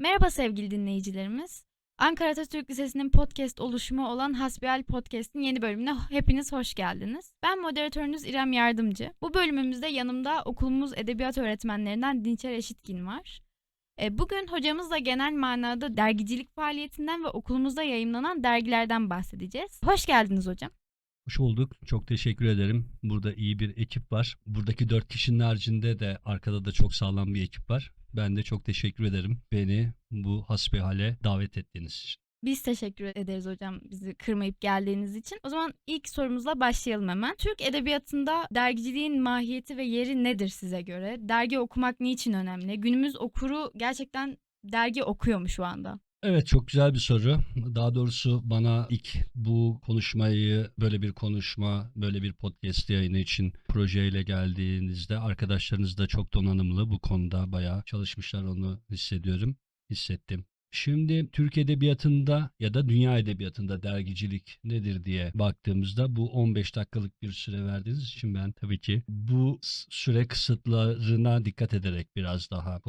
Merhaba sevgili dinleyicilerimiz. Ankara Atatürk Lisesi'nin podcast oluşumu olan Hasbihal Podcast'in yeni bölümüne hepiniz hoş geldiniz. Ben moderatörünüz İrem Yardımcı. Bu bölümümüzde yanımda okulumuz edebiyat öğretmenlerinden Dinçer Eşitgin var. E, Bugün hocamızla genel manada dergicilik faaliyetinden ve okulumuzda yayımlanan dergilerden bahsedeceğiz. Hoş geldiniz hocam. Hoş bulduk. Çok teşekkür ederim. Burada iyi bir ekip var. Buradaki dört kişinin haricinde de arkada da çok sağlam bir ekip var. Ben de çok teşekkür ederim beni bu hasbihale davet ettiğiniz için. Biz teşekkür ederiz hocam bizi kırmayıp geldiğiniz için. O zaman ilk sorumuzla başlayalım hemen. Türk edebiyatında dergiciliğin mahiyeti ve yeri nedir size göre? Dergi okumak niçin önemli? Günümüz okuru gerçekten dergi okuyor mu şu anda? Evet çok güzel bir soru. Daha doğrusu bana ilk bu konuşmayı böyle bir konuşma, böyle bir podcast yayını için projeyle geldiğinizde arkadaşlarınız da çok donanımlı bu konuda bayağı çalışmışlar onu hissediyorum, hissettim. Şimdi Türk Edebiyatı'nda ya da dünya edebiyatında dergicilik nedir diye baktığımızda bu 15 dakikalık bir süre verdiğiniz için ben tabii ki bu süre kısıtlarına dikkat ederek biraz daha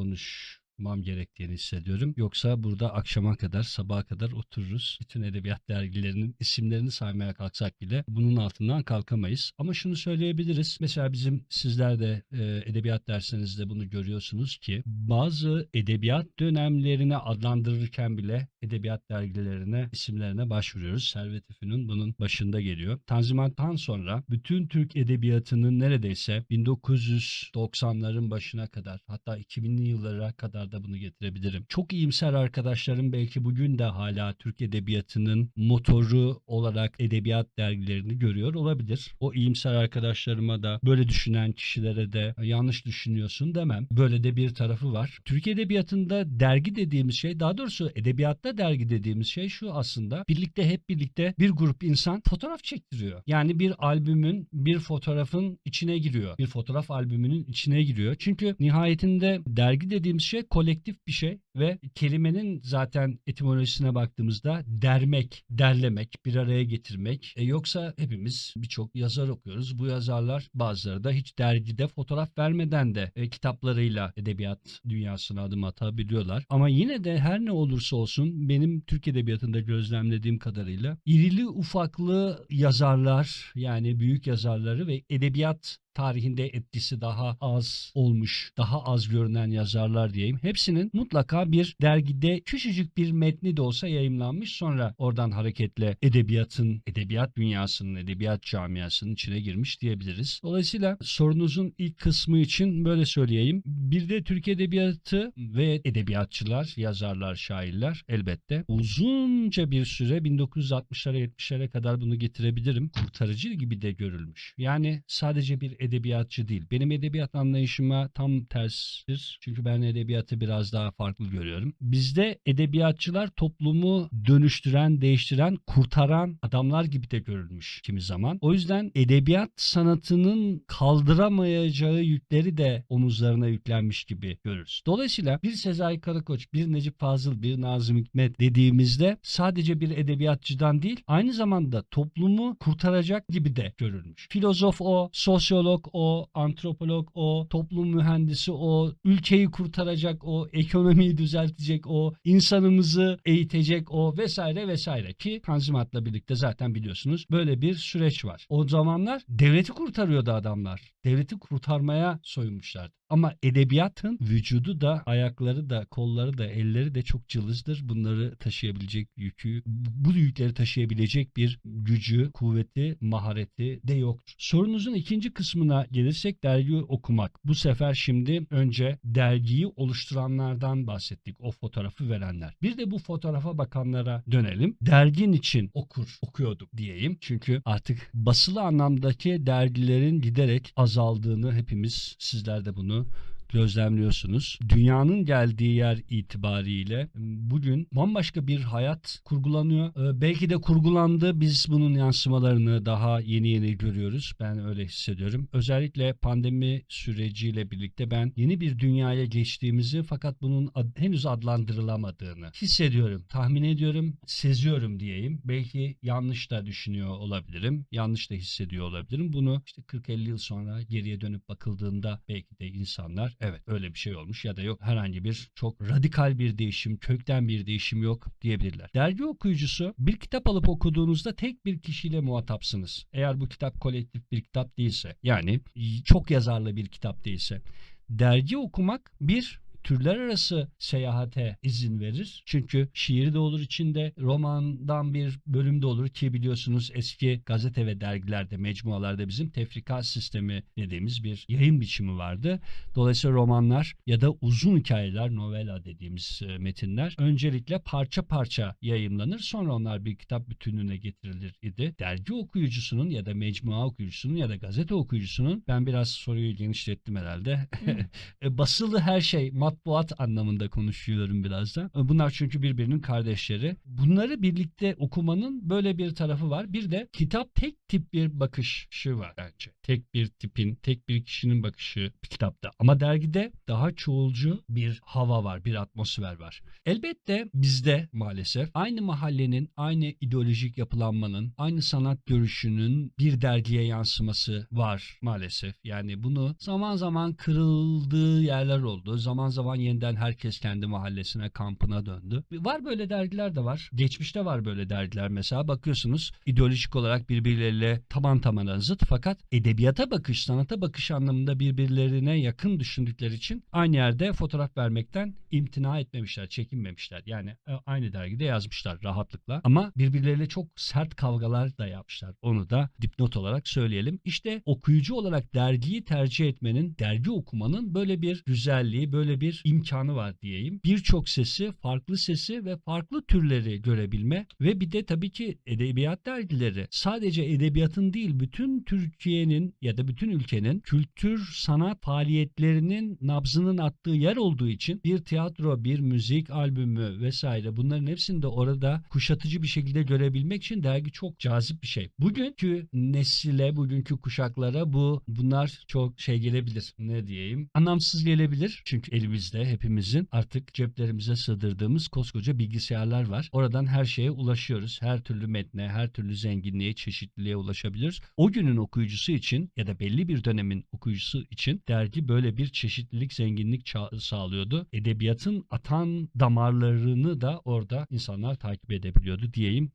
konuşmam gerektiğini hissediyorum. Yoksa burada akşama kadar, sabaha kadar otururuz. Bütün edebiyat dergilerinin isimlerini saymaya kalksak bile bunun altından kalkamayız. Ama şunu söyleyebiliriz. Mesela bizim sizler de e, edebiyat dersinizde bunu görüyorsunuz ki bazı edebiyat dönemlerini adlandırırken bile edebiyat dergilerine, isimlerine başvuruyoruz. Servet-i Fünun bunun başında geliyor. Tanzimat'tan sonra bütün Türk edebiyatının neredeyse 1990'ların başına kadar hatta 2000'li yıllara kadar da bunu getirebilirim. Çok iyimser arkadaşlarım belki bugün de hala Türk edebiyatının motoru olarak edebiyat dergilerini görüyor olabilir. O iyimser arkadaşlarıma da böyle düşünen kişilere de yanlış düşünüyorsun demem. Böyle de bir tarafı var. Türk edebiyatında dergi dediğimiz şey daha doğrusu edebiyatta dergi dediğimiz şey şu aslında. Birlikte hep birlikte bir grup insan fotoğraf çektiriyor. Yani bir albümün bir fotoğrafın içine giriyor. Bir fotoğraf albümünün içine giriyor. Çünkü nihayetinde dergi dediğimiz şey kolektif bir şey ve kelimenin zaten etimolojisine baktığımızda dermek, derlemek, bir araya getirmek. E yoksa hepimiz birçok yazar okuyoruz. Bu yazarlar bazıları da hiç dergide fotoğraf vermeden de e, kitaplarıyla edebiyat dünyasına adım atabiliyorlar. Ama yine de her ne olursa olsun benim Türk edebiyatında gözlemlediğim kadarıyla irili ufaklı yazarlar yani büyük yazarları ve edebiyat tarihinde etkisi daha az olmuş, daha az görünen yazarlar diyeyim. Hepsinin mutlaka bir dergide küçücük bir metni de olsa yayımlanmış. Sonra oradan hareketle edebiyatın, edebiyat dünyasının, edebiyat camiasının içine girmiş diyebiliriz. Dolayısıyla sorunuzun ilk kısmı için böyle söyleyeyim. Bir de Türk edebiyatı ve edebiyatçılar, yazarlar, şairler elbette uzunca bir süre 1960'lara 70'lere kadar bunu getirebilirim. Kurtarıcı gibi de görülmüş. Yani sadece bir edebiyatçı değil. Benim edebiyat anlayışıma tam terstir. Çünkü ben edebiyatı biraz daha farklı görüyorum. Bizde edebiyatçılar toplumu dönüştüren, değiştiren, kurtaran adamlar gibi de görülmüş kimi zaman. O yüzden edebiyat sanatının kaldıramayacağı yükleri de omuzlarına yüklenmiş gibi görürüz. Dolayısıyla bir Sezai Karakoç, bir Necip Fazıl, bir Nazım Hikmet dediğimizde sadece bir edebiyatçıdan değil, aynı zamanda toplumu kurtaracak gibi de görülmüş. Filozof o, sosyolog o, antropolog o, toplum mühendisi o, ülkeyi kurtaracak o, ekonomiyi düzeltecek o, insanımızı eğitecek o vesaire vesaire ki Tanzimat'la birlikte zaten biliyorsunuz böyle bir süreç var. O zamanlar devleti kurtarıyordu adamlar. Devleti kurtarmaya soyunmuşlardı. Ama edebiyatın vücudu da, ayakları da, kolları da, elleri de çok cılızdır. Bunları taşıyabilecek yükü, bu yükleri taşıyabilecek bir gücü, kuvveti, mahareti de yoktur. Sorunuzun ikinci kısmına gelirsek dergi okumak. Bu sefer şimdi önce dergiyi oluşturanlardan bahsettik. O fotoğrafı verenler. Bir de bu fotoğrafa bakanlara dönelim. Dergin için okur, okuyorduk diyeyim. Çünkü artık basılı anlamdaki dergilerin giderek azaldığını hepimiz sizler de bunu gözlemliyorsunuz. Dünyanın geldiği yer itibariyle bugün bambaşka bir hayat kurgulanıyor. Ee, belki de kurgulandı. Biz bunun yansımalarını daha yeni yeni görüyoruz. Ben öyle hissediyorum. Özellikle pandemi süreciyle birlikte ben yeni bir dünyaya geçtiğimizi fakat bunun ad- henüz adlandırılamadığını hissediyorum. Tahmin ediyorum, seziyorum diyeyim. Belki yanlış da düşünüyor olabilirim. Yanlış da hissediyor olabilirim. Bunu işte 40-50 yıl sonra geriye dönüp bakıldığında belki de insanlar Evet öyle bir şey olmuş ya da yok herhangi bir çok radikal bir değişim, kökten bir değişim yok diyebilirler. Dergi okuyucusu bir kitap alıp okuduğunuzda tek bir kişiyle muhatapsınız. Eğer bu kitap kolektif bir kitap değilse yani çok yazarlı bir kitap değilse. Dergi okumak bir türler arası seyahate izin verir. Çünkü şiiri de olur içinde, romandan bir bölüm de olur ki biliyorsunuz eski gazete ve dergilerde, mecmualarda bizim tefrika sistemi dediğimiz bir yayın biçimi vardı. Dolayısıyla romanlar ya da uzun hikayeler, novela dediğimiz e, metinler öncelikle parça parça yayımlanır. Sonra onlar bir kitap bütünlüğüne getirilir idi. Dergi okuyucusunun ya da mecmua okuyucusunun ya da gazete okuyucusunun ben biraz soruyu genişlettim herhalde. E, basılı her şey matbuat anlamında konuşuyorum biraz da. Bunlar çünkü birbirinin kardeşleri. Bunları birlikte okumanın böyle bir tarafı var. Bir de kitap tek tip bir bakışı var bence. Tek bir tipin, tek bir kişinin bakışı kitapta. Ama dergide daha çoğulcu bir hava var, bir atmosfer var. Elbette bizde maalesef aynı mahallenin, aynı ideolojik yapılanmanın, aynı sanat görüşünün bir dergiye yansıması var maalesef. Yani bunu zaman zaman kırıldığı yerler oldu. Zaman zaman yeniden herkes kendi mahallesine, kampına döndü. Var böyle dergiler de var. Geçmişte var böyle dergiler mesela. Bakıyorsunuz ideolojik olarak birbirleriyle taban tabana zıt fakat edebiyata bakış, sanata bakış anlamında birbirlerine yakın düşündükleri için aynı yerde fotoğraf vermekten imtina etmemişler, çekinmemişler. Yani e, aynı dergide yazmışlar rahatlıkla ama birbirleriyle çok sert kavgalar da yapmışlar. Onu da dipnot olarak söyleyelim. İşte okuyucu olarak dergiyi tercih etmenin, dergi okumanın böyle bir güzelliği, böyle bir imkanı var diyeyim. Birçok sesi, farklı sesi ve farklı türleri görebilme ve bir de tabii ki edebiyat dergileri sadece edebiyatın değil bütün Türkiye'nin ya da bütün ülkenin kültür sanat faaliyetlerinin nabzının attığı yer olduğu için bir tiyatro, bir müzik albümü vesaire bunların hepsini de orada kuşatıcı bir şekilde görebilmek için dergi çok cazip bir şey. Bugünkü nesile, bugünkü kuşaklara bu bunlar çok şey gelebilir. Ne diyeyim? Anlamsız gelebilir. Çünkü elimizde hepimizin artık ceplerimize sığdırdığımız koskoca bilgisayarlar var. Oradan her şeye ulaşıyoruz. Her türlü metne, her türlü zenginliğe, çeşitliliğe ulaşabiliyoruz. O günün okuyucusu için ya da belli bir dönemin okuyucusu için dergi böyle bir çeşitlilik, zenginlik sağlıyordu. Edebiyatın atan damarlarını da orada insanlar takip edebiliyordu diyeyim.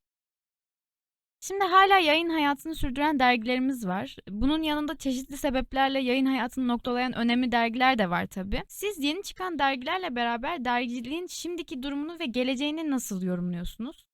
Şimdi hala yayın hayatını sürdüren dergilerimiz var. Bunun yanında çeşitli sebeplerle yayın hayatını noktalayan önemli dergiler de var tabii. Siz yeni çıkan dergilerle beraber dergiciliğin şimdiki durumunu ve geleceğini nasıl yorumluyorsunuz?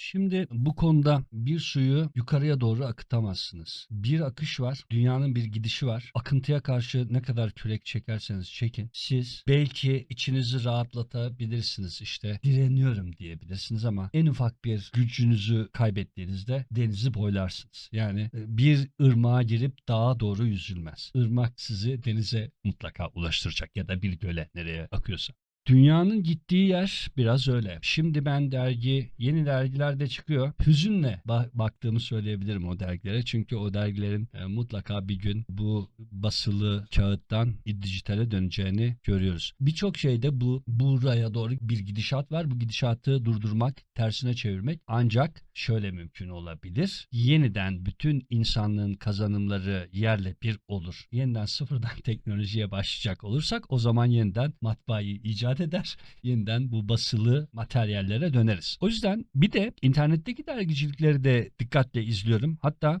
Şimdi bu konuda bir suyu yukarıya doğru akıtamazsınız. Bir akış var, dünyanın bir gidişi var. Akıntıya karşı ne kadar kürek çekerseniz çekin. Siz belki içinizi rahatlatabilirsiniz işte direniyorum diyebilirsiniz ama en ufak bir gücünüzü kaybettiğinizde denizi boylarsınız. Yani e, bir ırmağa girip dağa doğru yüzülmez. Irmak sizi denize mutlaka ulaştıracak ya da bir göle nereye akıyorsa. Dünyanın gittiği yer biraz öyle. Şimdi ben dergi, yeni dergiler de çıkıyor. Hüzünle ba- baktığımı söyleyebilirim o dergilere. Çünkü o dergilerin e, mutlaka bir gün bu basılı kağıttan dijitale döneceğini görüyoruz. Birçok şeyde bu buraya doğru bir gidişat var. Bu gidişatı durdurmak, tersine çevirmek ancak şöyle mümkün olabilir. Yeniden bütün insanlığın kazanımları yerle bir olur. Yeniden sıfırdan teknolojiye başlayacak olursak o zaman yeniden matbaayı icat eder. Yeniden bu basılı materyallere döneriz. O yüzden bir de internetteki dergicilikleri de dikkatle izliyorum. Hatta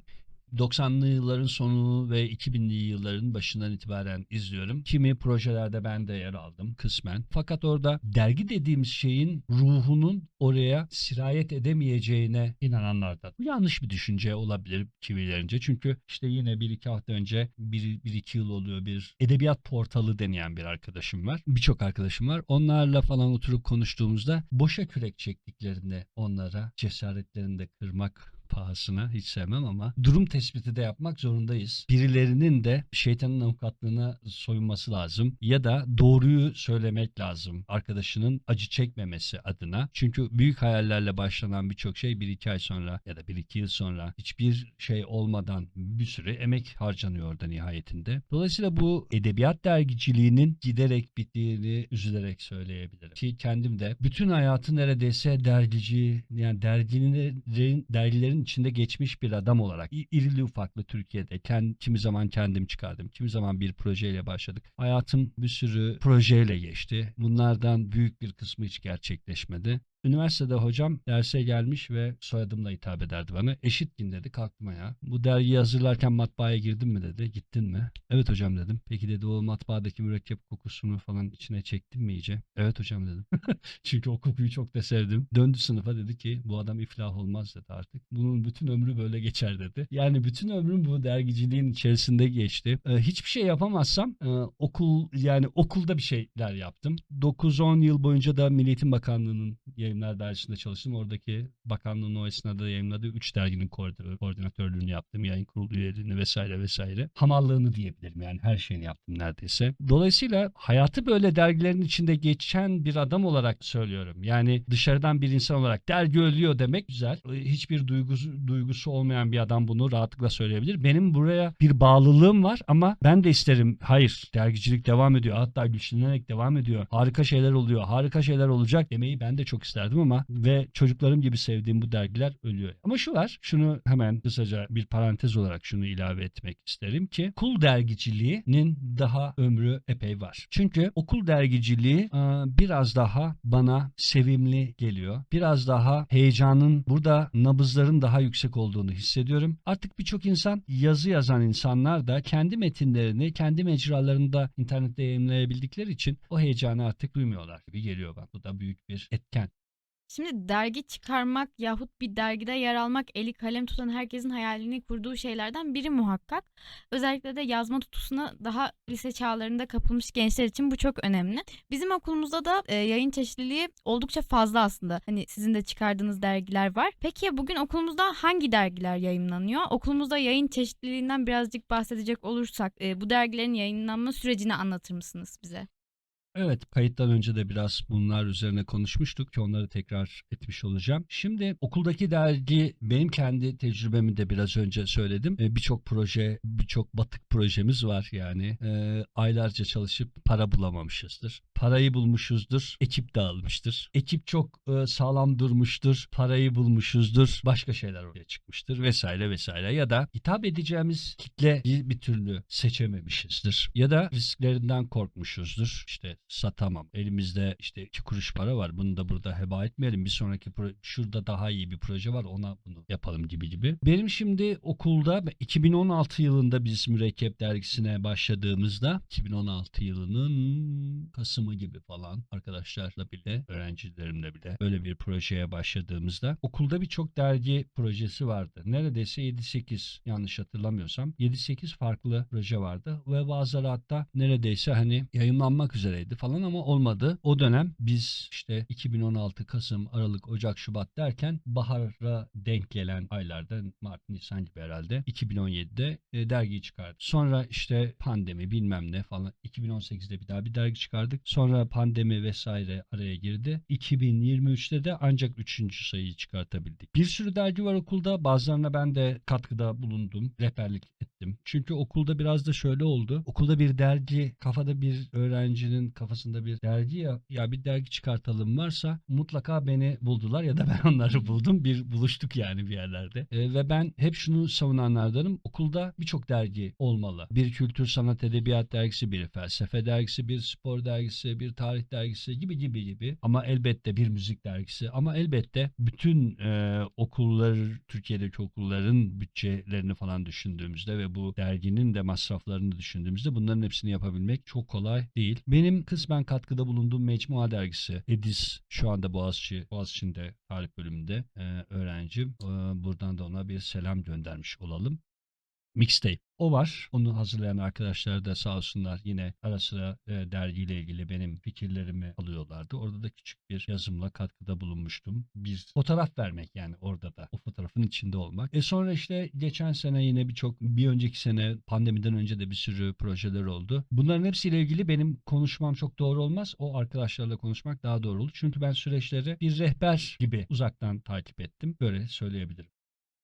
90'lı yılların sonu ve 2000'li yılların başından itibaren izliyorum. Kimi projelerde ben de yer aldım kısmen. Fakat orada dergi dediğimiz şeyin ruhunun oraya sirayet edemeyeceğine inananlar da. Bu yanlış bir düşünce olabilir kimilerince. Çünkü işte yine bir iki hafta önce bir, bir iki yıl oluyor bir edebiyat portalı deneyen bir arkadaşım var. Birçok arkadaşım var. Onlarla falan oturup konuştuğumuzda boşa kürek çektiklerini onlara cesaretlerini de kırmak pahasına hiç sevmem ama durum tespiti de yapmak zorundayız. Birilerinin de şeytanın avukatlığına soyunması lazım ya da doğruyu söylemek lazım arkadaşının acı çekmemesi adına. Çünkü büyük hayallerle başlanan birçok şey bir iki ay sonra ya da bir iki yıl sonra hiçbir şey olmadan bir sürü emek harcanıyor orada nihayetinde. Dolayısıyla bu edebiyat dergiciliğinin giderek bittiğini üzülerek söyleyebilirim. Ki kendim de bütün hayatı neredeyse dergici yani dergilerin, dergilerin dergilerin içinde geçmiş bir adam olarak irili ufaklı Türkiye'de kend, kimi zaman kendim çıkardım. Kimi zaman bir projeyle başladık. Hayatım bir sürü projeyle geçti. Bunlardan büyük bir kısmı hiç gerçekleşmedi. Üniversitede hocam derse gelmiş ve soyadımla hitap ederdi bana. Eşitkin dedi kalktım ya. Bu dergiyi hazırlarken matbaaya girdin mi dedi. Gittin mi? Evet hocam dedim. Peki dedi o matbaadaki mürekkep kokusunu falan içine çektin mi iyice? Evet hocam dedim. Çünkü o kokuyu çok da sevdim. Döndü sınıfa dedi ki bu adam iflah olmaz dedi artık. Bunun bütün ömrü böyle geçer dedi. Yani bütün ömrüm bu dergiciliğin içerisinde geçti. Ee, hiçbir şey yapamazsam e, okul yani okulda bir şeyler yaptım. 9-10 yıl boyunca da Milli Eğitim Bakanlığı'nın yayınlar dairesinde çalıştım. Oradaki bakanlığın o esnada yayınladığı 3 derginin koordinatör- koordinatörlüğünü yaptım. Yayın kurulu üyeliğini vesaire vesaire. Hamallığını diyebilirim yani her şeyini yaptım neredeyse. Dolayısıyla hayatı böyle dergilerin içinde geçen bir adam olarak söylüyorum. Yani dışarıdan bir insan olarak dergi ölüyor demek güzel. Ee, Hiçbir duygusu, duygusu olmayan bir adam bunu rahatlıkla söyleyebilir. Benim buraya bir bağlılığım var ama ben de isterim. Hayır dergicilik devam ediyor. Hatta güçlenerek devam ediyor. Harika şeyler oluyor. Harika şeyler olacak demeyi ben de çok isterdim ama ve çocuklarım gibi sevdiğim bu dergiler ölüyor. Ama şu var. Şunu hemen kısaca bir parantez olarak şunu ilave etmek isterim ki okul dergiciliğinin daha ömrü epey var. Çünkü okul dergiciliği e, biraz daha bana sevimli geliyor. Biraz daha heyecanın burada nabızların daha yüksek olduğunu hissediyorum. Artık birçok insan yazı yazan insanlar da kendi metinlerini kendi mecralarında internette yayınlayabildikleri için o heyecanı artık duymuyorlar gibi geliyor bana. Bu da büyük bir etken. Şimdi dergi çıkarmak yahut bir dergide yer almak eli kalem tutan herkesin hayalini kurduğu şeylerden biri muhakkak. Özellikle de yazma tutusuna daha lise çağlarında kapılmış gençler için bu çok önemli. Bizim okulumuzda da e, yayın çeşitliliği oldukça fazla aslında. Hani sizin de çıkardığınız dergiler var. Peki ya bugün okulumuzda hangi dergiler yayınlanıyor? Okulumuzda yayın çeşitliliğinden birazcık bahsedecek olursak e, bu dergilerin yayınlanma sürecini anlatır mısınız bize? Evet, kayıttan önce de biraz bunlar üzerine konuşmuştuk ki onları tekrar etmiş olacağım. Şimdi okuldaki dergi benim kendi tecrübemi de biraz önce söyledim. E, Birçok proje, birçok batık projemiz var yani. E, aylarca çalışıp para bulamamışızdır. Parayı bulmuşuzdur, ekip dağılmıştır. Ekip çok e, sağlam durmuştur, parayı bulmuşuzdur, başka şeyler ortaya çıkmıştır vesaire vesaire. Ya da hitap edeceğimiz kitle bir, bir türlü seçememişizdir. Ya da risklerinden korkmuşuzdur. İşte satamam. Elimizde işte iki kuruş para var. Bunu da burada heba etmeyelim. Bir sonraki şurada daha iyi bir proje var. Ona bunu yapalım gibi gibi. Benim şimdi okulda 2016 yılında biz Mürekkep dergisine başladığımızda 2016 yılının Kasım'ı gibi falan arkadaşlarla bile öğrencilerimle bile böyle bir projeye başladığımızda okulda birçok dergi projesi vardı. Neredeyse 7-8 yanlış hatırlamıyorsam 7-8 farklı proje vardı ve bazıları hatta neredeyse hani yayınlanmak üzereydi falan ama olmadı. O dönem biz işte 2016 Kasım, Aralık, Ocak, Şubat derken bahara denk gelen aylarda Mart, Nisan gibi herhalde 2017'de e, dergiyi çıkardık. Sonra işte pandemi bilmem ne falan 2018'de bir daha bir dergi çıkardık. Sonra pandemi vesaire araya girdi. 2023'te de ancak 3. sayıyı çıkartabildik. Bir sürü dergi var okulda. Bazılarına ben de katkıda bulundum. Rehberlik ettim. Çünkü okulda biraz da şöyle oldu. Okulda bir dergi, kafada bir öğrencinin kafasında bir dergi ya, ya bir dergi çıkartalım varsa mutlaka beni buldular ya da ben onları buldum. Bir buluştuk yani bir yerlerde. E, ve ben hep şunu savunanlardanım. Okulda birçok dergi olmalı. Bir kültür sanat edebiyat dergisi, bir felsefe dergisi, bir spor dergisi, bir tarih dergisi gibi gibi gibi. Ama elbette bir müzik dergisi. Ama elbette bütün e, okullar, Türkiye'deki okulların bütçelerini falan düşündüğümüzde ve bu derginin de masraflarını düşündüğümüzde bunların hepsini yapabilmek çok kolay değil. Benim kısmen katkıda bulunduğum Mecmua dergisi Edis şu anda Boğaziçi, Boğaziçi'nde tarih bölümünde e, öğrencim. E, buradan da ona bir selam göndermiş olalım. Mixtape. O var. Onu hazırlayan arkadaşlar da sağ olsunlar yine ara sıra e, dergiyle ilgili benim fikirlerimi alıyorlardı. Orada da küçük bir yazımla katkıda bulunmuştum. Bir fotoğraf vermek yani orada da o fotoğrafın içinde olmak. E sonra işte geçen sene yine birçok bir önceki sene pandemiden önce de bir sürü projeler oldu. Bunların hepsiyle ilgili benim konuşmam çok doğru olmaz. O arkadaşlarla konuşmak daha doğru olur. Çünkü ben süreçleri bir rehber gibi uzaktan takip ettim. Böyle söyleyebilirim.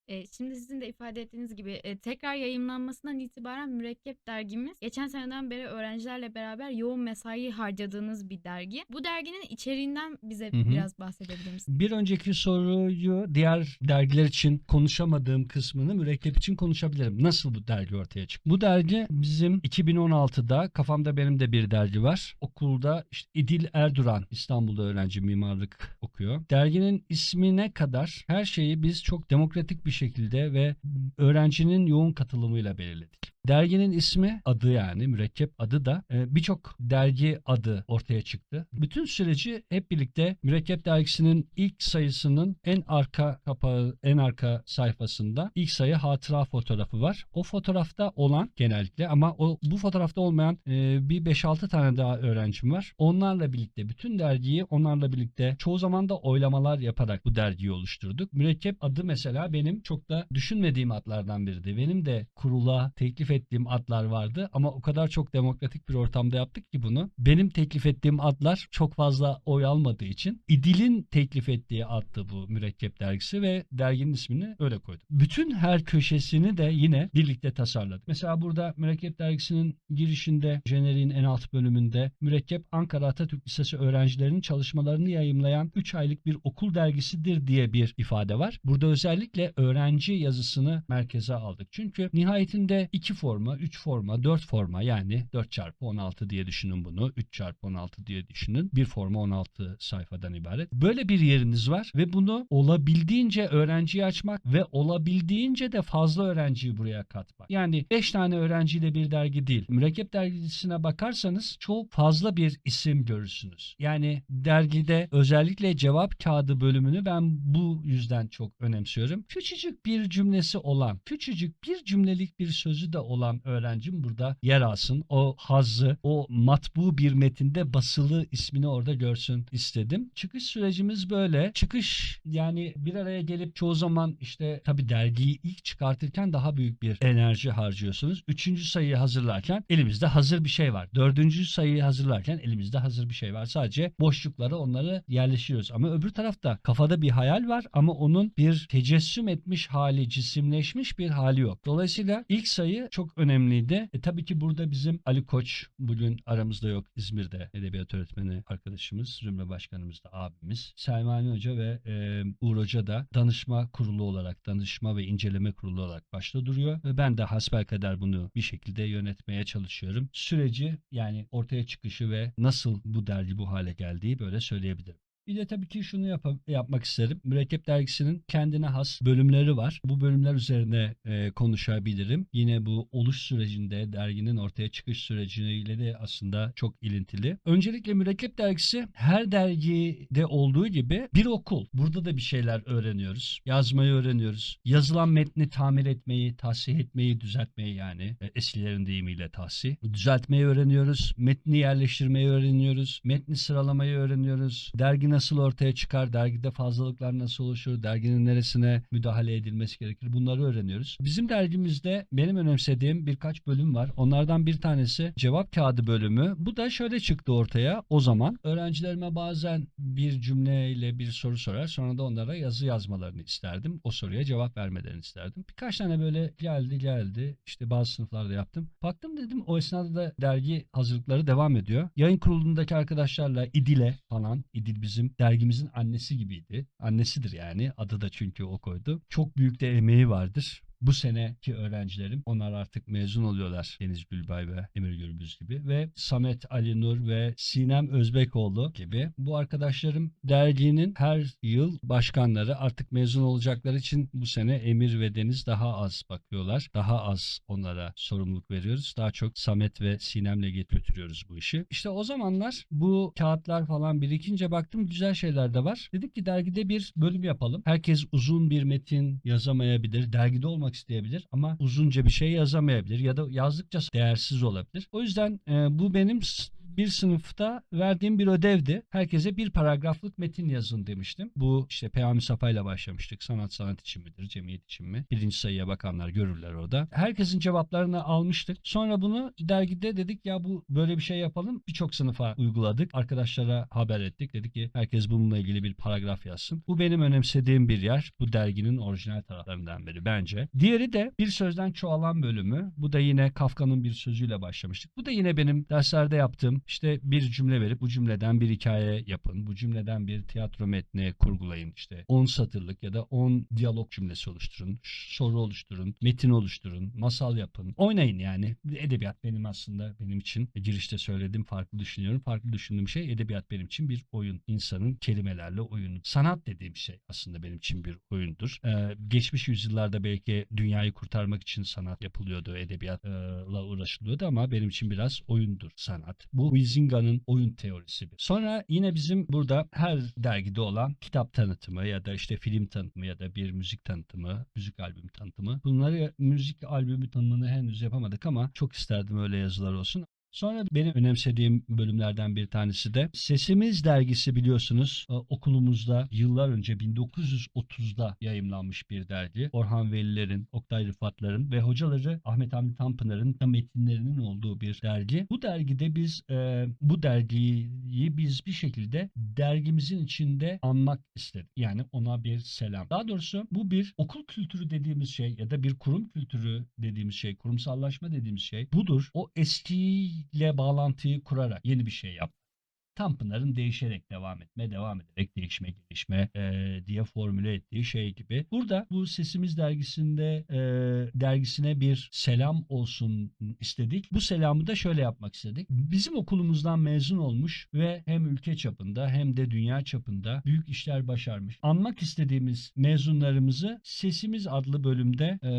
E, şimdi sizin de ifade ettiğiniz gibi e, tekrar yayımlanmasından itibaren Mürekkep dergimiz geçen seneden beri öğrencilerle beraber yoğun mesai harcadığınız bir dergi. Bu derginin içeriğinden bize Hı hı. biraz bahsedebilir misiniz? Bir önceki soruyu diğer dergiler için konuşamadığım kısmını mürekkep için konuşabilirim. Nasıl bu dergi ortaya çıktı? Bu dergi bizim 2016'da kafamda benim de bir dergi var. Okulda işte İdil Erduran İstanbul'da öğrenci mimarlık okuyor. Derginin ismine kadar her şeyi biz çok demokratik bir şekilde ve öğrencinin yoğun katılımıyla belirledik. Derginin ismi adı yani mürekkep adı da e, birçok dergi adı ortaya çıktı. Bütün süreci hep birlikte Mürekkep dergisinin ilk sayısının en arka kapağı en arka sayfasında ilk sayı hatıra fotoğrafı var. O fotoğrafta olan genellikle ama o bu fotoğrafta olmayan e, bir 5-6 tane daha öğrencim var. Onlarla birlikte bütün dergiyi onlarla birlikte çoğu zaman da oylamalar yaparak bu dergiyi oluşturduk. Mürekkep adı mesela benim çok da düşünmediğim adlardan biriydi. Benim de kurula teklif ettiğim adlar vardı ama o kadar çok demokratik bir ortamda yaptık ki bunu. Benim teklif ettiğim adlar çok fazla oy almadığı için İdil'in teklif ettiği addı bu Mürekkep dergisi ve derginin ismini öyle koyduk. Bütün her köşesini de yine birlikte tasarladık. Mesela burada Mürekkep dergisinin girişinde jeneriğin en alt bölümünde Mürekkep Ankara Atatürk Lisesi öğrencilerinin çalışmalarını yayımlayan 3 aylık bir okul dergisidir diye bir ifade var. Burada özellikle öğrenci yazısını merkeze aldık. Çünkü nihayetinde 2 forma, 3 forma, 4 forma yani 4 çarpı 16 diye düşünün bunu. 3 çarpı 16 diye düşünün. Bir forma 16 sayfadan ibaret. Böyle bir yeriniz var ve bunu olabildiğince öğrenciye açmak ve olabildiğince de fazla öğrenciyi buraya katmak. Yani 5 tane öğrenciyle bir dergi değil. Mürekkep dergisine bakarsanız çok fazla bir isim görürsünüz. Yani dergide özellikle cevap kağıdı bölümünü ben bu yüzden çok önemsiyorum. Küçücük bir cümlesi olan, küçücük bir cümlelik bir sözü de olan öğrencim burada yer alsın. O hazzı, o matbu bir metinde basılı ismini orada görsün istedim. Çıkış sürecimiz böyle. Çıkış yani bir araya gelip çoğu zaman işte tabii dergiyi ilk çıkartırken daha büyük bir enerji harcıyorsunuz. Üçüncü sayıyı hazırlarken elimizde hazır bir şey var. Dördüncü sayıyı hazırlarken elimizde hazır bir şey var. Sadece boşluklara onları yerleştiriyoruz. Ama öbür tarafta kafada bir hayal var ama onun bir tecessüm etmiş hali, cisimleşmiş bir hali yok. Dolayısıyla ilk sayı çok önemliydi. E, tabii ki burada bizim Ali Koç bugün aramızda yok. İzmir'de edebiyat öğretmeni arkadaşımız, Zümre Başkanımız da abimiz. Selmani Hoca ve e, Uğur Hoca da danışma kurulu olarak, danışma ve inceleme kurulu olarak başta duruyor. Ve ben de hasbelkader bunu bir şekilde yönetmeye çalışıyorum. Süreci yani ortaya çıkışı ve nasıl bu dergi bu hale geldiği böyle söyleyebilirim. Bir de tabii ki şunu yap- yapmak isterim. Mürekkep dergisinin kendine has bölümleri var. Bu bölümler üzerine e, konuşabilirim. Yine bu oluş sürecinde derginin ortaya çıkış süreciyle de aslında çok ilintili. Öncelikle Mürekkep dergisi her dergide olduğu gibi bir okul. Burada da bir şeyler öğreniyoruz. Yazmayı öğreniyoruz. Yazılan metni tamir etmeyi, tahsih etmeyi, düzeltmeyi yani e, eskilerin deyimiyle tahsih. Düzeltmeyi öğreniyoruz. Metni yerleştirmeyi öğreniyoruz. Metni sıralamayı öğreniyoruz. Dergi nasıl ortaya çıkar? Dergide fazlalıklar nasıl oluşur? Derginin neresine müdahale edilmesi gerekir? Bunları öğreniyoruz. Bizim dergimizde benim önemsediğim birkaç bölüm var. Onlardan bir tanesi cevap kağıdı bölümü. Bu da şöyle çıktı ortaya o zaman. Öğrencilerime bazen bir cümleyle bir soru sorar. Sonra da onlara yazı yazmalarını isterdim. O soruya cevap vermelerini isterdim. Birkaç tane böyle geldi geldi. İşte bazı sınıflarda yaptım. Baktım dedim o esnada da dergi hazırlıkları devam ediyor. Yayın kurulundaki arkadaşlarla İdil'e falan. İdil bizim dergimizin annesi gibiydi. Annesidir yani. Adı da çünkü o koydu. Çok büyük de emeği vardır. Bu seneki öğrencilerim onlar artık mezun oluyorlar. Deniz Gülbay ve Emir Gürbüz gibi ve Samet Ali Nur ve Sinem Özbekoğlu gibi. Bu arkadaşlarım derginin her yıl başkanları artık mezun olacakları için bu sene Emir ve Deniz daha az bakıyorlar. Daha az onlara sorumluluk veriyoruz. Daha çok Samet ve Sinem'le götürüyoruz bu işi. İşte o zamanlar bu kağıtlar falan birikince baktım güzel şeyler de var. Dedik ki dergide bir bölüm yapalım. Herkes uzun bir metin yazamayabilir. Dergide olmak isteyebilir ama uzunca bir şey yazamayabilir ya da yazdıkça değersiz olabilir. O yüzden e, bu benim bir sınıfta verdiğim bir ödevdi. Herkese bir paragraflık metin yazın demiştim. Bu işte Peyami Safa ile başlamıştık. Sanat sanat için midir, cemiyet için mi? Birinci sayıya bakanlar görürler orada. Herkesin cevaplarını almıştık. Sonra bunu dergide dedik ya bu böyle bir şey yapalım. Birçok sınıfa uyguladık. Arkadaşlara haber ettik. Dedik ki herkes bununla ilgili bir paragraf yazsın. Bu benim önemsediğim bir yer. Bu derginin orijinal taraflarından biri bence. Diğeri de bir sözden çoğalan bölümü. Bu da yine Kafka'nın bir sözüyle başlamıştık. Bu da yine benim derslerde yaptığım işte bir cümle verip bu cümleden bir hikaye yapın. Bu cümleden bir tiyatro metni kurgulayın. İşte 10 satırlık ya da 10 diyalog cümlesi oluşturun. Soru oluşturun. Metin oluşturun. Masal yapın. Oynayın yani. Edebiyat benim aslında benim için girişte söyledim farklı düşünüyorum. Farklı düşündüğüm şey edebiyat benim için bir oyun. İnsanın kelimelerle oyunu. Sanat dediğim şey aslında benim için bir oyundur. Ee, geçmiş yüzyıllarda belki dünyayı kurtarmak için sanat yapılıyordu. Edebiyatla uğraşılıyordu ama benim için biraz oyundur sanat. Bu Huizinga'nın oyun teorisi. bir. Sonra yine bizim burada her dergide olan kitap tanıtımı ya da işte film tanıtımı ya da bir müzik tanıtımı, müzik albüm tanıtımı. Bunları müzik albümü tanımını henüz yapamadık ama çok isterdim öyle yazılar olsun. Sonra benim önemsediğim bölümlerden bir tanesi de Sesimiz dergisi biliyorsunuz e, okulumuzda yıllar önce 1930'da yayımlanmış bir dergi. Orhan Veliler'in, Oktay Rıfatlar'ın ve hocaları Ahmet Hamdi Tanpınar'ın da metinlerinin olduğu bir dergi. Bu dergide biz e, bu dergiyi biz bir şekilde dergimizin içinde anmak istedik. Yani ona bir selam. Daha doğrusu bu bir okul kültürü dediğimiz şey ya da bir kurum kültürü dediğimiz şey, kurumsallaşma dediğimiz şey budur. O eskiyle bağlantıyı kurarak yeni bir şey yap. Tanpınar'ın değişerek devam etme, devam ederek değişme, gelişme e, diye formüle ettiği şey gibi. Burada bu Sesimiz dergisinde e, dergisine bir selam olsun istedik. Bu selamı da şöyle yapmak istedik. Bizim okulumuzdan mezun olmuş ve hem ülke çapında hem de dünya çapında büyük işler başarmış. Anmak istediğimiz mezunlarımızı Sesimiz adlı bölümde e,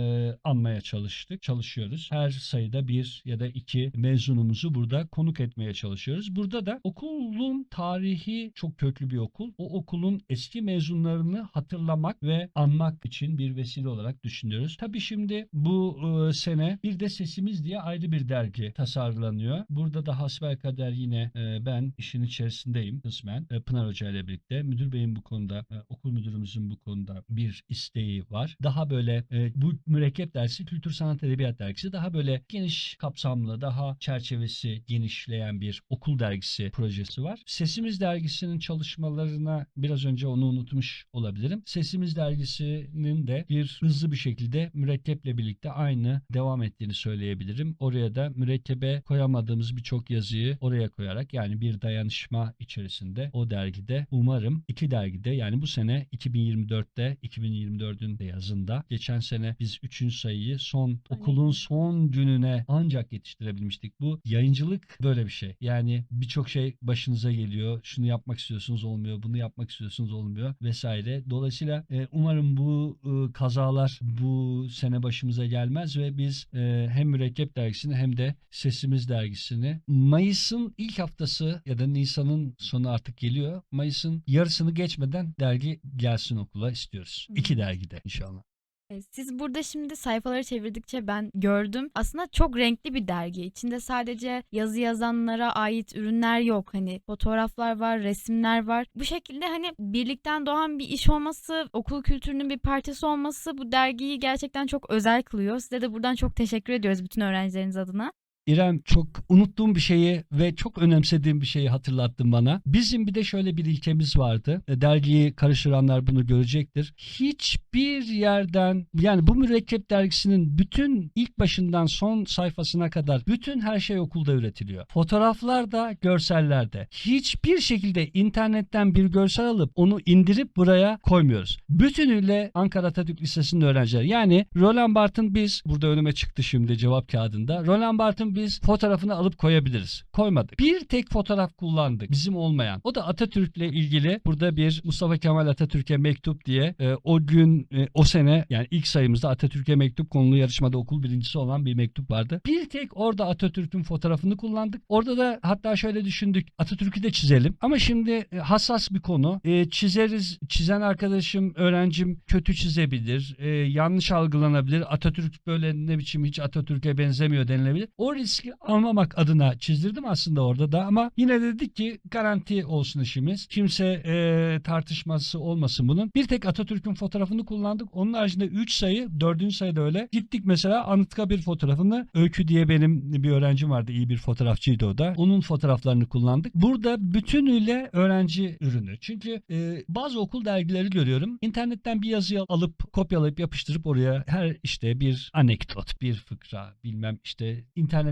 anmaya çalıştık, çalışıyoruz. Her sayıda bir ya da iki mezunumuzu burada konuk etmeye çalışıyoruz. Burada da okulun tarihi çok köklü bir okul. O okulun eski mezunlarını hatırlamak ve anmak için bir vesile olarak düşünüyoruz. Tabii şimdi bu e, sene bir de Sesimiz diye ayrı bir dergi tasarlanıyor. Burada da hasbelkader yine e, ben işin içerisindeyim kısmen. E, Pınar Hoca ile birlikte. Müdür beyin bu konuda, e, okul müdürümüzün bu konuda bir isteği var. Daha böyle e, bu mürekkep dersi Kültür Sanat Edebiyat dergisi daha böyle geniş kapsamlı, daha çerçevesi genişleyen bir okul dergisi projesi var. Sesimiz dergisinin çalışmalarına biraz önce onu unutmuş olabilirim. Sesimiz dergisinin de bir hızlı bir şekilde mürekkeple birlikte aynı devam ettiğini söyleyebilirim. Oraya da mürekkebe koyamadığımız birçok yazıyı oraya koyarak yani bir dayanışma içerisinde o dergide umarım iki dergide yani bu sene 2024'te 2024'ün de yazında geçen sene biz 3. sayıyı son okulun son gününe ancak yetiştirebilmiştik. Bu yayıncılık böyle bir şey. Yani birçok şey başınıza geliyor. Şunu yapmak istiyorsunuz olmuyor. Bunu yapmak istiyorsunuz olmuyor vesaire. Dolayısıyla e, umarım bu e, kazalar bu sene başımıza gelmez ve biz e, hem Mürekkep dergisini hem de Sesimiz dergisini Mayıs'ın ilk haftası ya da Nisan'ın sonu artık geliyor. Mayıs'ın yarısını geçmeden dergi gelsin okula istiyoruz. İki dergide inşallah. E, Siz burada şimdi sayfaları çevirdikçe ben gördüm. Aslında çok renkli bir dergi. İçinde sadece yazı yazanlara ait ürünler yok. Hani fotoğraflar var, resimler var. Bu şekilde hani birlikten doğan bir iş olması, okul kültürünün bir parçası olması bu dergiyi gerçekten çok özel kılıyor. Size de buradan çok teşekkür ediyoruz bütün öğrencileriniz adına. İrem çok unuttuğum bir şeyi ve çok önemsediğim bir şeyi hatırlattın bana. Bizim bir de şöyle bir ilkemiz vardı. E, Dergiyi karıştıranlar bunu görecektir. Hiçbir yerden yani bu mürekkep dergisinin bütün ilk başından son sayfasına kadar bütün her şey okulda üretiliyor. Fotoğraflar da görseller de. Hiçbir şekilde internetten bir görsel alıp onu indirip buraya koymuyoruz. Bütünüyle Ankara Atatürk Lisesi'nin öğrencileri. Yani Roland Barthes'ın biz burada önüme çıktı şimdi cevap kağıdında. Roland Barthes'ın biz fotoğrafını alıp koyabiliriz. Koymadık. Bir tek fotoğraf kullandık. Bizim olmayan. O da Atatürk'le ilgili burada bir Mustafa Kemal Atatürk'e mektup diye e, o gün e, o sene yani ilk sayımızda Atatürk'e mektup konulu yarışmada okul birincisi olan bir mektup vardı. Bir tek orada Atatürk'ün fotoğrafını kullandık. Orada da hatta şöyle düşündük. Atatürk'ü de çizelim. Ama şimdi e, hassas bir konu. E, çizeriz. Çizen arkadaşım, öğrencim kötü çizebilir. E, yanlış algılanabilir. Atatürk böyle ne biçim hiç Atatürk'e benzemiyor denilebilir. O risk almamak adına çizdirdim aslında orada da ama yine dedik ki garanti olsun işimiz. Kimse e, tartışması olmasın bunun. Bir tek Atatürk'ün fotoğrafını kullandık. Onun haricinde 3 sayı, 4. sayıda öyle. Gittik mesela Anıtkabir fotoğrafını. Öykü diye benim bir öğrencim vardı. iyi bir fotoğrafçıydı o da. Onun fotoğraflarını kullandık. Burada bütünüyle öğrenci ürünü. Çünkü e, bazı okul dergileri görüyorum. İnternetten bir yazıyı alıp kopyalayıp yapıştırıp oraya her işte bir anekdot, bir fıkra, bilmem işte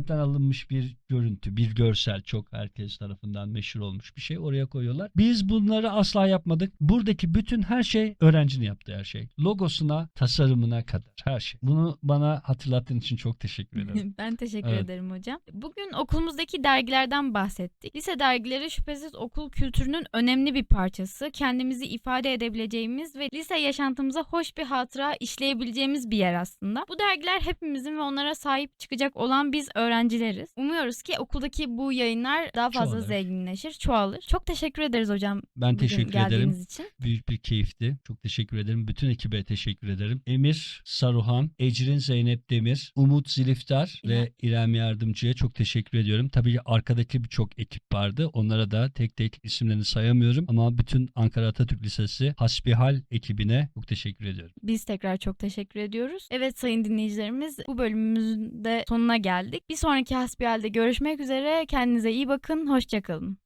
internetten alınmış bir görüntü, bir görsel çok herkes tarafından meşhur olmuş bir şey oraya koyuyorlar. Biz bunları asla yapmadık. Buradaki bütün her şey öğrencinin yaptığı her şey. Logosuna, tasarımına kadar her şey. Bunu bana hatırlattığın için çok teşekkür ederim. ben teşekkür Evet. ederim hocam. Bugün okulumuzdaki dergilerden bahsettik. Lise dergileri şüphesiz okul kültürünün önemli bir parçası. Kendimizi ifade edebileceğimiz ve lise yaşantımıza hoş bir hatıra işleyebileceğimiz bir yer aslında. Bu dergiler hepimizin ve onlara sahip çıkacak olan biz öğrencileriz. Umuyoruz ki okuldaki bu yayınlar daha fazla Çoğalır. zenginleşir, çoğalır. Çok teşekkür ederiz hocam Ben teşekkür geldiğiniz ederim. için. Büyük bir keyifti. Çok teşekkür ederim. Bütün ekibe teşekkür ederim. Emir Saruhan, Ecrin Zeynep Demir, Umut Ziliftar İrem. ve İrem Yardımcı'ya çok teşekkür ediyorum. Tabii ki arkadaki birçok ekip vardı. Onlara da tek tek isimlerini sayamıyorum. Ama bütün Ankara Atatürk Lisesi Hasbihal ekibine çok teşekkür ediyorum. Biz tekrar çok teşekkür ediyoruz. Evet sayın dinleyicilerimiz bu bölümümüzün de sonuna geldik. Bir sonraki hasbihalde görüşmek üzere. Kendinize iyi bakın. Hoşçakalın.